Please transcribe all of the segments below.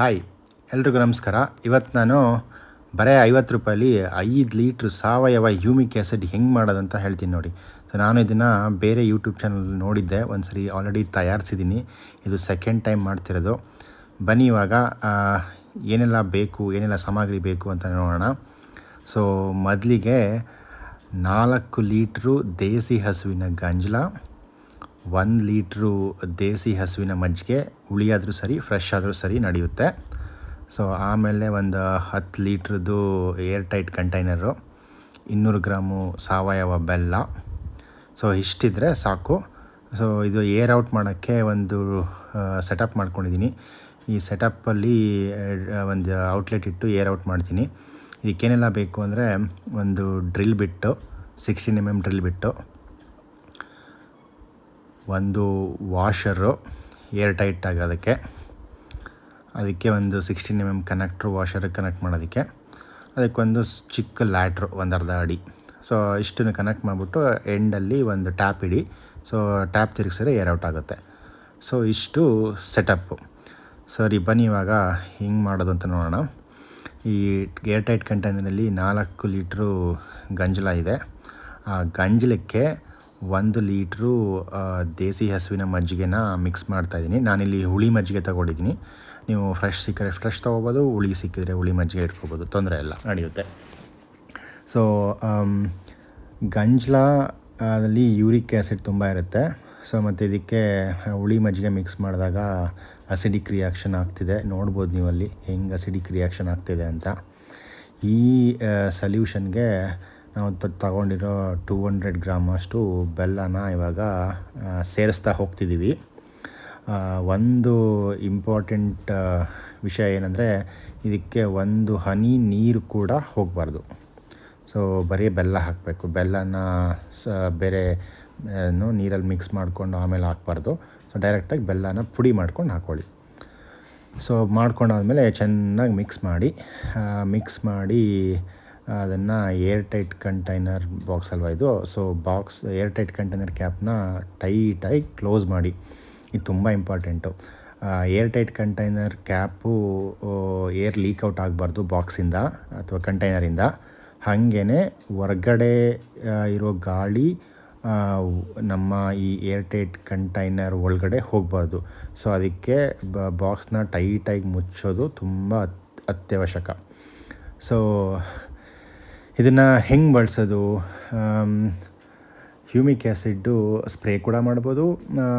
Hi, ಎಲ್ರಿಗೂ ನಮಸ್ಕಾರ. ಇವತ್ತು ನಾನು ಬರೀ ಐವತ್ತು ರೂಪಾಯಲ್ಲಿ ಐದು ಲೀಟ್ರ್ ಸಾವಯವ ಯೂಮಿಕ್ ಆ್ಯಸಿಡ್ ಹೆಂಗೆ ಮಾಡೋದು ಅಂತ ಹೇಳ್ತೀನಿ ನೋಡಿ. ಸೊ ನಾನು ಇದನ್ನು ಬೇರೆ ಯೂಟ್ಯೂಬ್ ಚಾನಲ್ ನೋಡಿದ್ದೆ. ಒಂದು ಸರಿ ಆಲ್ರೆಡಿ ತಯಾರಿಸಿದ್ದೀನಿ. ಇದು ಸೆಕೆಂಡ್ ಟೈಮ್ ಮಾಡ್ತಿರೋದು. ಬನ್ನಿ ಇವಾಗ ಏನೆಲ್ಲ ಬೇಕು, ಏನೆಲ್ಲ ಸಾಮಗ್ರಿ ಬೇಕು ಅಂತ ನೋಡೋಣ. ಸೊ ಮೊದಲಿಗೆ ನಾಲ್ಕು ಲೀಟ್ರು ದೇಸಿ ಹಸುವಿನ ಗಂಜಲ ಒಂದು ಲೀಟ್ರು ದೇಸಿ ಹಸುವಿನ ಮಜ್ಜಿಗೆ ಹುಳಿಯಾದರೂ ಸರಿ ಫ್ರೆಶ್ ಆದರೂ ಸರಿ ನಡೆಯುತ್ತೆ. ಸೊ ಆಮೇಲೆ ಒಂದು ಹತ್ತು ಲೀಟ್ರದ್ದು ಏರ್ ಟೈಟ್ ಕಂಟೈನರು ಇನ್ನೂರು ಗ್ರಾಮು ಸಾವಯವ ಬೆಲ್ಲ. ಸೊ ಇಷ್ಟಿದ್ರೆ ಸಾಕು. ಸೊ ಇದು ಏರ್ ಔಟ್ ಮಾಡೋಕ್ಕೆ ಒಂದು ಸೆಟಪ್ ಮಾಡ್ಕೊಂಡಿದ್ದೀನಿ ಈ ಸೆಟಪ್ಪಲ್ಲಿ ಒಂದು ಔಟ್ಲೆಟ್ ಇಟ್ಟು ಏರ್ ಔಟ್ ಮಾಡ್ತೀನಿ. ಇದಕ್ಕೇನೆಲ್ಲ ಬೇಕು ಅಂದರೆ ಒಂದು ಡ್ರಿಲ್ ಬಿಟ್ಟು ಸಿಕ್ಸ್ಟೀನ್ ಎಂ ಎಂ ಡ್ರಿಲ್ ಬಿಟ್ಟು ಒಂದು ವಾಷರು ಏರ್ ಟೈಟ್ ಆಗೋದಕ್ಕೆ ಅದಕ್ಕೆ ಒಂದು sixteen M M connector washer connect ಮಾಡೋದಕ್ಕೆ. ಅದಕ್ಕೊಂದು ಚಿಕ್ಕ ಲ್ಯಾಟ್ರು ಒಂದು ಅರ್ಧ ಅಡಿ. ಸೊ ಇಷ್ಟನ್ನು ಕನೆಕ್ಟ್ ಮಾಡಿಬಿಟ್ಟು ಎಂಡಲ್ಲಿ ಒಂದು ಟ್ಯಾಪ್ ಇಡಿ. ಸೊ ಟ್ಯಾಪ್ ತಿರುಗಿಸಿದ್ರೆ ಏರ್ ಔಟ್ ಆಗುತ್ತೆ. ಸೊ ಇಷ್ಟು ಸೆಟಪ್ಪು ಸರಿ ಬನ್ನಿ ಇವಾಗ ಹಿಂಗೆ ಮಾಡೋದು ಅಂತ ನೋಡೋಣ. ಈ ಏರ್ ಟೈಟ್ ಕಂಟೈನರಲ್ಲಿ ನಾಲ್ಕು ಲೀಟ್ರು ಗಂಜಲ ಇದೆ. ಆ ಗಂಜಲಕ್ಕೆ ಒಂದು ಲೀಟ್ರು ದೇಸಿ ಹಸುವಿನ ಮಜ್ಜಿಗೆನ ಮಿಕ್ಸ್ ಮಾಡ್ತಾಯಿದ್ದೀನಿ ನಾನಿಲ್ಲಿ ಹುಳಿ ಮಜ್ಜಿಗೆ ತಗೊಂಡಿದ್ದೀನಿ. ನೀವು ಫ್ರೆಶ್ ಸಿಕ್ಕರೆ ಫ್ರೆಶ್ ತೊಗೋಬೋದು, ಹುಳಿ ಸಿಕ್ಕಿದ್ರೆ ಹುಳಿ ಮಜ್ಜಿಗೆ ಇಟ್ಕೋಬೋದು. ತೊಂದರೆ ಇಲ್ಲ, ನಡೆಯುತ್ತೆ. ಸೊ ಗಂಜ್ಲ ಅಲ್ಲಿ ಯೂರಿಕ್ ಆ್ಯಸಿಡ್ ತುಂಬ ಇರುತ್ತೆ. ಸೊ ಮತ್ತು ಇದಕ್ಕೆ ಹುಳಿ ಮಜ್ಜಿಗೆ ಮಿಕ್ಸ್ ಮಾಡಿದಾಗ ಅಸಿಡಿಕ್ ರಿಯಾಕ್ಷನ್ ಆಗ್ತಿದೆ. ನೋಡ್ಬೋದು ನೀವು ಅಲ್ಲಿ ಹೆಂಗೆ ಅಸಿಡಿಕ್ ರಿಯಾಕ್ಷನ್ ಆಗ್ತಿದೆ ಅಂತ. ಈ ಸಲ್ಯೂಷನ್ಗೆ ನಾವು ತಗೊಂಡಿರೋ ಟೂ ಹಂಡ್ರೆಡ್ ಗ್ರಾಮ್ ಅಷ್ಟು ಬೆಲ್ಲನ ಇವಾಗ ಸೇರಿಸ್ತಾ ಹೋಗ್ತಿದ್ದೀವಿ ಒಂದು ಇಂಪಾರ್ಟೆಂಟ್ ವಿಷಯ ಏನಂದರೆ ಇದಕ್ಕೆ ಒಂದು ಹನಿ ನೀರು ಕೂಡ ಹೋಗಬಾರ್ದು. ಸೊ ಬರೀ ಬೆಲ್ಲ ಹಾಕಬೇಕು. ಬೆಲ್ಲನ ಸ, ಬೇರೆ ನೀರಲ್ಲಿ ಮಿಕ್ಸ್ ಮಾಡಿಕೊಂಡು ಆಮೇಲೆ ಹಾಕ್ಬಾರ್ದು. ಸೊ ಡೈರೆಕ್ಟಾಗಿ ಬೆಲ್ಲನ ಪುಡಿ ಮಾಡ್ಕೊಂಡು ಹಾಕ್ಕೊಳ್ಳಿ ಸೊ ಮಾಡ್ಕೊಂಡಾದಮೇಲೆ ಚೆನ್ನಾಗಿ ಮಿಕ್ಸ್ ಮಾಡಿ ಮಿಕ್ಸ್ ಮಾಡಿ ಅದನ್ನು ಏರ್ ಟೈಟ್ ಕಂಟೈನರ್ ಬಾಕ್ಸ್ ಅಲ್ವಾ ಇದು? So box air tight container ಕ್ಯಾಪ್ನ ಟೈಟಾಗಿ ಕ್ಲೋಸ್ ಮಾಡಿ. ಇದು ತುಂಬ important air tight container cap air leak out ಆಗಬಾರ್ದು ಬಾಕ್ಸಿಂದ ಅಥವಾ ಕಂಟೈನರಿಂದ ಹಾಗೇ ಹೊರ್ಗಡೆ ಇರೋ ಗಾಳಿ ನಮ್ಮ ಈ ಏರ್ ಟೈಟ್ ಕಂಟೈನರ್ ಒಳಗಡೆ ಹೋಗಬಾರ್ದು. ಸೊ ಅದಕ್ಕೆ ಬ ಬಾಕ್ಸ್ನ ಟೈಟಾಗಿ ಮುಚ್ಚೋದು ತುಂಬ ಅತ್- ಅತ್ಯವಶ್ಯಕ. ಸೊ ಇದನ್ನು ಹೆಂಗೆ ಬಳಸೋದು? ಹ್ಯೂಮಿಕ್ ಆ್ಯಸಿಡ್ಡು ಸ್ಪ್ರೇ ಕೂಡ ಮಾಡ್ಬೋದು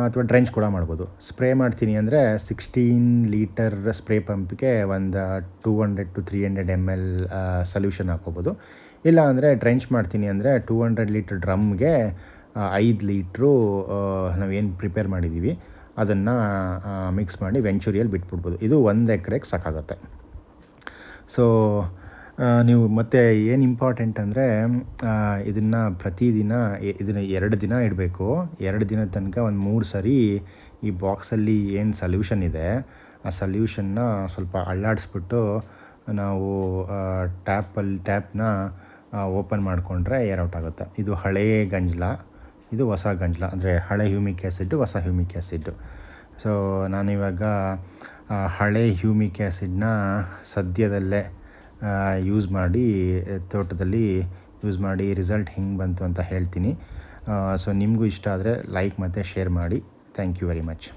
ಅಥವಾ ಡ್ರೆಂಚ್ ಕೂಡ ಮಾಡ್ಬೋದು. ಸ್ಪ್ರೇ ಮಾಡ್ತೀನಿ ಅಂದರೆ ಸಿಕ್ಸ್ಟೀನ್ ಲೀಟರ್ ಸ್ಪ್ರೇ ಪಂಪ್ಗೆ ಒಂದು two hundred to three hundred M L solution ಹಾಕೋಬೋದು ಇಲ್ಲ ಅಂದರೆ ಡ್ರೆಂಚ್ ಮಾಡ್ತೀನಿ ಅಂದರೆ ಟೂ ಹಂಡ್ರೆಡ್ ಲೀಟ್ರ್ ಡ್ರಮ್ಗೆ ಐದು ಲೀಟ್ರು ನಾವೇನು ಪ್ರಿಪೇರ್ ಮಾಡಿದ್ದೀವಿ ಅದನ್ನು ಮಿಕ್ಸ್ ಮಾಡಿ ವೆಂಚೂರಿಯಲ್ಲಿ ಬಿಟ್ಬಿಡ್ಬೋದು. ಇದು ಒಂದು ಎಕ್ರೆಗೆ ಸಾಕಾಗುತ್ತೆ. ಸೊ ನೀವು ಮತ್ತೆ ಏನು ಇಂಪಾರ್ಟೆಂಟ್ ಅಂದರೆ ಇದನ್ನು ಪ್ರತಿದಿನ ಇದನ್ನು ಎರಡು ದಿನ ಇಡಬೇಕು. ಎರಡು ದಿನ ತನಕ ಒಂದು ಮೂರು ಸರಿ ಈ ಬಾಕ್ಸಲ್ಲಿ ಏನು ಸಲ್ಯೂಷನ್ ಇದೆ, ಆ ಸಲ್ಯೂಷನ್ನ ಸ್ವಲ್ಪ ಅಳ್ಳಾಡಿಸ್ಬಿಟ್ಟು ನಾವು ಟ್ಯಾಪಲ್ಲಿ ಟ್ಯಾಪ್ನ ಓಪನ್ ಮಾಡಿಕೊಂಡ್ರೆ ಏರ್ ಔಟ್ ಆಗುತ್ತೆ. ಇದು ಹಳೇ ಗಂಜಲ. ಇದು ಹೊಸ ಗಂಜಲ. ಅಂದರೆ ಹಳೆ ಹ್ಯೂಮಿಕ್ ಆ್ಯಸಿಡ್ಡು ಹೊಸ ಹ್ಯೂಮಿಕ್ ಆ್ಯಸಿಡ್ಡು ಸೊ ನಾನಿವಾಗ ಹಳೆ ಹ್ಯೂಮಿಕ್ ಆ್ಯಸಿಡ್ನ ಸದ್ಯದಲ್ಲೇ ಯೂಸ್ ಮಾಡಿ ತೋಟದಲ್ಲಿ ಯೂಸ್ ಮಾಡಿ ರಿಸಲ್ಟ್ ಹೆಂಗೆ ಬಂತು ಅಂತ ಹೇಳ್ತೀನಿ. ಸೊ ನಿಮಗೂ ಇಷ್ಟ ಆದರೆ ಲೈಕ್ ಮತ್ತು ಶೇರ್ ಮಾಡಿ. Thank you very much